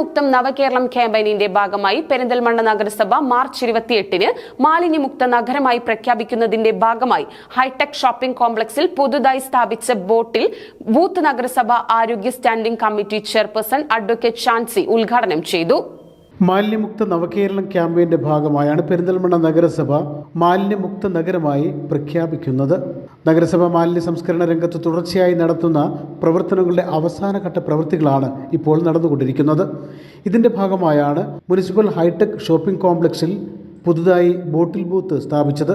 മാലിന്യമുക്തം നവകേരളം ക്യാമ്പയിനിന്റെ ഭാഗമായി പെരിന്തൽമണ്ണ നഗരസഭ മാർച്ച് ഇരുപത്തിയെട്ടിന് മാലിന്യമുക്ത നഗരമായി പ്രഖ്യാപിക്കുന്നതിന്റെ ഭാഗമായി ഹൈടെക് ഷോപ്പിംഗ് കോംപ്ലക്സിൽ പുതുതായി സ്ഥാപിച്ച ബോട്ടിൽ ബൂത്ത് നഗരസഭ ആരോഗ്യ standing committee chairperson advocate Shancy ഉദ്ഘാടനം ചെയ്തു. മാലിന്യമുക്ത നവകേരളം ക്യാമ്പയിന്റെ ഭാഗമായാണ് പെരിന്തൽമണ്ണ നഗരസഭ മാലിന്യമുക്ത നഗരമായി പ്രഖ്യാപിക്കുന്നത്. നഗരസഭ മാലിന്യ സംസ്കരണ രംഗത്ത് തുടർച്ചയായി നടത്തുന്ന പ്രവർത്തനങ്ങളുടെ അവസാനഘട്ട പ്രവൃത്തികളാണ് ഇപ്പോൾ നടന്നുകൊണ്ടിരിക്കുന്നത്. ഇതിന്റെ ഭാഗമായാണ് മുനിസിപ്പൽ ഹൈടെക് ഷോപ്പിംഗ് കോംപ്ലക്സിൽ പുതുതായി ബോട്ടിൽ ബൂത്ത് സ്ഥാപിച്ചത്.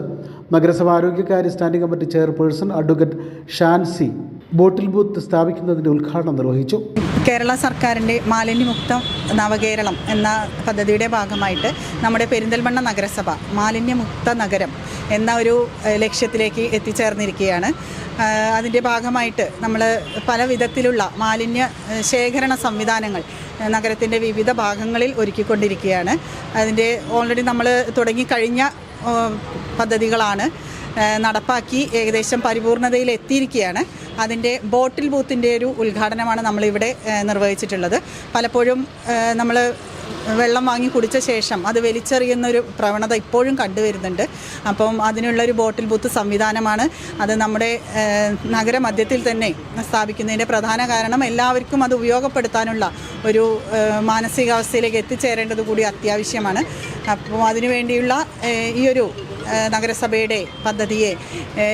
നഗരസഭ ആരോഗ്യകാര്യ standing committee chairperson advocate Shancy bottle booth സ്ഥാപിക്കുന്നതിന്റെ ഉദ്ഘാടനം നിർവഹിച്ചു. കേരള സർക്കാരിന്റെ മാലിന്യമുക്തം നവകേരളം എന്ന പദ്ധതിയുടെ ഭാഗമായിട്ട് നമ്മുടെ പെരിന്തൽമണ്ണ നഗരസഭ മാലിന്യമുക്ത നഗരം എന്ന ഒരു ലക്ഷ്യത്തിലേക്ക് എത്തിച്ചേർന്നിരിക്കുകയാണ്. അതിന്റെ ഭാഗമായിട്ട് നമ്മൾ പല വിധത്തിലുള്ള മാലിന്യ ശേഖരണ സംവിധാനങ്ങൾ നഗരത്തിന്റെ വിവിധ ഭാഗങ്ങളിൽ ഒരുക്കിക്കൊണ്ടിരിക്കുകയാണ്. അതിന്റെ ഓൾറെഡി നമ്മൾ തുടങ്ങിക്കഴിഞ്ഞ പദ്ധതികളാണ് നടപ്പാക്കി ഏകദേശം പരിപൂർണതയിൽ എത്തിയിരിക്കുകയാണ് അതിന്റെ ബോട്ടിൽ ബൂത്തിന്റെ ഒരു ഉദ്ഘാടനമാണ് നമ്മളിവിടെ നിർവഹിച്ചിട്ടുള്ളത്. പലപ്പോഴും നമ്മൾ വെള്ളം വാങ്ങി കുടിച്ച ശേഷം അത് വലിച്ചെറിയുന്ന ഒരു പ്രവണത ഇപ്പോഴും കണ്ടുവരുന്നുണ്ട്. അപ്പം അതിനുള്ളൊരു ബോട്ടിൽ ബൂത്ത് സംവിധാനമാണ് അത് നമ്മുടെ നഗരമധ്യത്തിൽ തന്നെ സ്ഥാപിക്കുന്നതിന്റെ പ്രധാന കാരണം. എല്ലാവർക്കും അത് ഉപയോഗപ്പെടുത്താനുള്ള ഒരു മാനസികാവസ്ഥയിലേക്ക് എത്തിച്ചേരേണ്ടത് കൂടി അത്യാവശ്യമാണ്. അപ്പോൾ അതിനുവേണ്ടിയുള്ള ഈ ഒരു നഗരസഭയുടെ പദ്ധതിയെ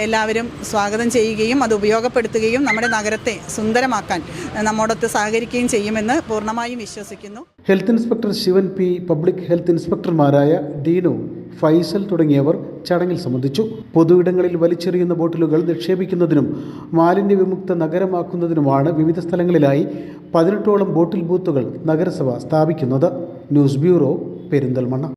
എല്ലാവരും സ്വാഗതം ചെയ്യുകയും അത് ഉപയോഗപ്പെടുത്തുകയും നമ്മുടെ നഗരത്തെ സുന്ദരമാക്കാൻ നമ്മോടൊത്ത് സഹകരിക്കുകയും ചെയ്യുമെന്ന് പൂർണമായും വിശ്വസിക്കുന്നു. Health inspector Sivan P public health ഇൻസ്പെക്ടർമാരായ Deenu Faisal തുടങ്ങിയവർ ചടങ്ങിൽ സംബന്ധിച്ചു. പൊതുയിടങ്ങളിൽ വലിച്ചെറിയുന്ന ബോട്ടിലുകൾ നിക്ഷേപിക്കുന്നതിനും മാലിന്യ വിമുക്ത നഗരമാക്കുന്നതിനുമാണ് വിവിധ സ്ഥലങ്ങളിലായി പതിനെട്ടോളം ബോട്ടിൽ ബൂത്തുകൾ നഗരസഭ സ്ഥാപിക്കുന്നത്. News bureau Perinthalmanna.